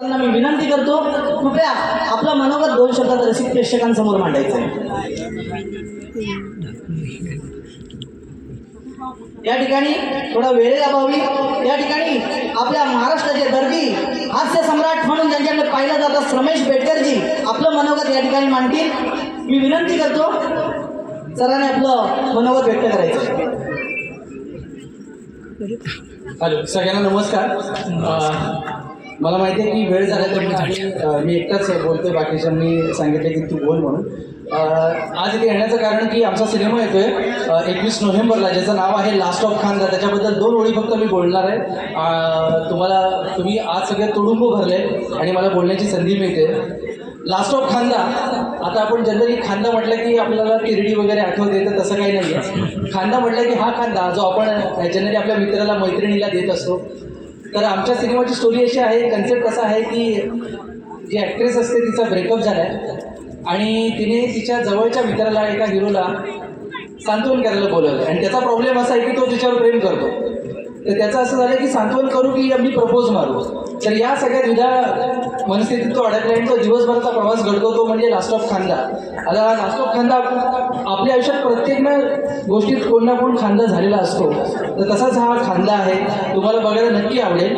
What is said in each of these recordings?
त्यांना मी विनंती करतो कृपया आपला मनोगत दोन शब्दात रसिक प्रेक्षकांसमोर मांडायचं आहे. या ठिकाणी थोडा वेळेअभावी या ठिकाणी आपल्या महाराष्ट्राचे दर्दी हास्य सम्राट म्हणून ज्यांच्याकडे पाहिलं जातं रमेश बेटकरजी आपलं मनोगत या ठिकाणी मांडतील. मी विनंती करतो सरांनी आपलं मनोगत व्यक्त करायचं हॅलो सगळ्यांना नमस्कार. मला माहिती आहे की वेळ झाला तर मी अ, मी एकटाच बोलतोय बाकीच्यांनी सांगितलं की तू बोल म्हणून. आज इथे येण्याचं कारण की आमचा सिनेमा येतोय एकवीस नोव्हेंबरला ज्याचं नाव आहे लास्ट ऑफ खानदा त्याच्याबद्दल दोन ओळी फक्त मी बोलणार आहे. तुम्हाला तुम्ही आज सगळे तुडुंब भरले आणि मला बोलण्याची संधी मिळते. लास्ट ऑफ खांदा आता आपण जनरली खांदा म्हटलं की आपल्याला तिरडी वगैरे आठवते तर तसं काही नाही आहे खांदा म्हटलं की हा खांदा जो आपण जनरली आपल्या मित्राला मैत्रिणीला देत असतो तर आमच्या सिनेमाची स्टोरी अशी आहे कन्सेप्ट असा आहे की जी ॲक्ट्रेस असते तिचा ब्रेकअप झाला आहे आणि तिने तिच्या जवळच्या मित्राला एका हिरोला सांत्वन करायला बोलवलं आणि त्याचा प्रॉब्लेम असा आहे की तो तिच्यावर प्रेम करतो. तर त्याचं असं झालं की सांत्वन करू की आम्ही प्रपोज मारू. तर या सगळ्या द्विधा मनस्थितीत तो अडकला आणि तो दिवसभराचा प्रवास घडतो म्हणजे लास्ट ऑफ खांदा. आता हा लास्ट ऑफ खांदा आपल्या आयुष्यात प्रत्येक ना गोष्टीत कोण ना कोण खांदा झालेला असतो. तर तसाच हा खांदा आहे. तुम्हाला बघायला नक्की आवडेल.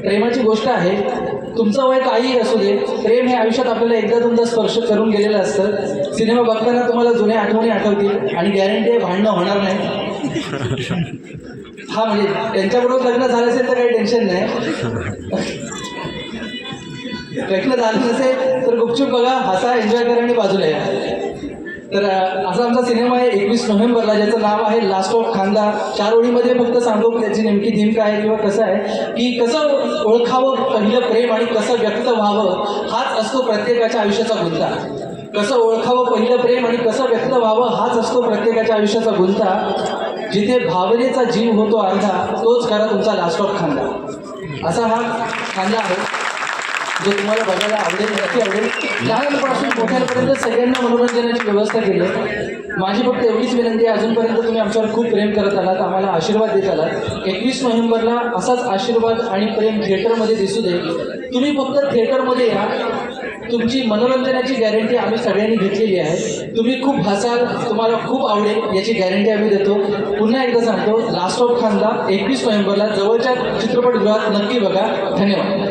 प्रेमाची गोष्ट आहे. तुमचं वय काहीही असू दे प्रेम हे आयुष्यात आपल्याला एकदा दोनदा स्पर्श करून गेलेलं असतं. सिनेमा बघताना तुम्हाला जुन्या आठवणी आठवतील आणि गॅरंटी भांडणं होणार नाही. हा म्हणजे त्यांच्याबरोबर लग्न झालं असेल तर काही टेन्शन नाही. लग्न झालं नसेल तर गुपचूप बघा हसा एन्जॉय करा आणि बाजूला या. तर असा आमचा सिनेमा आहे एकवीस नोव्हेंबरला ज्याचं नाव आहे लास्ट ऑफ खांदा चार ओळीमध्ये फक्त सांगतो त्याची नेमकी थीम काय आहे किंवा कसं आहे की कसं ओळखावं पहिलं प्रेम आणि कसं व्यक्त व्हावं हाच असतो प्रत्येकाच्या आयुष्याचा गुंता. कसं ओळखावं पहिलं प्रेम आणि कसं व्यक्त व्हावं हाच असतो प्रत्येकाच्या आयुष्याचा गुंता. जिथे भावनेचा जीव होतो अर्धा तोच खरा तुमचा लास्ट ऑफ खांदा. असा हा खांदा आहे जो तुम्हाला बघायला आवडेल नक्की आवडेल. लहानपासून मोठ्यांपर्यंत सगळ्यांना मनोरंजनाची व्यवस्था केली. आहे माझी फक्त एवढीच विनंती आहे अजूनपर्यंत तुम्ही आमच्यावर खूप प्रेम करत आलात आम्हाला आशीर्वाद देत आलात. एकवीस नोव्हेंबरला असाच आशीर्वाद आणि प्रेम थिएटरमध्ये दिसू दे. तुम्ही फक्त थिएटरमध्ये या तुमची मनोरंजनाची गॅरंटी आम्ही सगळ्यांनी घेतलेली आहे. तुम्ही खूप हसाल तुम्हाला खूप आवडेल याची गॅरंटी आम्ही देतो. पुन्हा एकदा सांगतो लास्ट ऑफ खानला एकवीस नोव्हेंबरला जवळच्या चित्रपटगृहात नक्की बघा. धन्यवाद.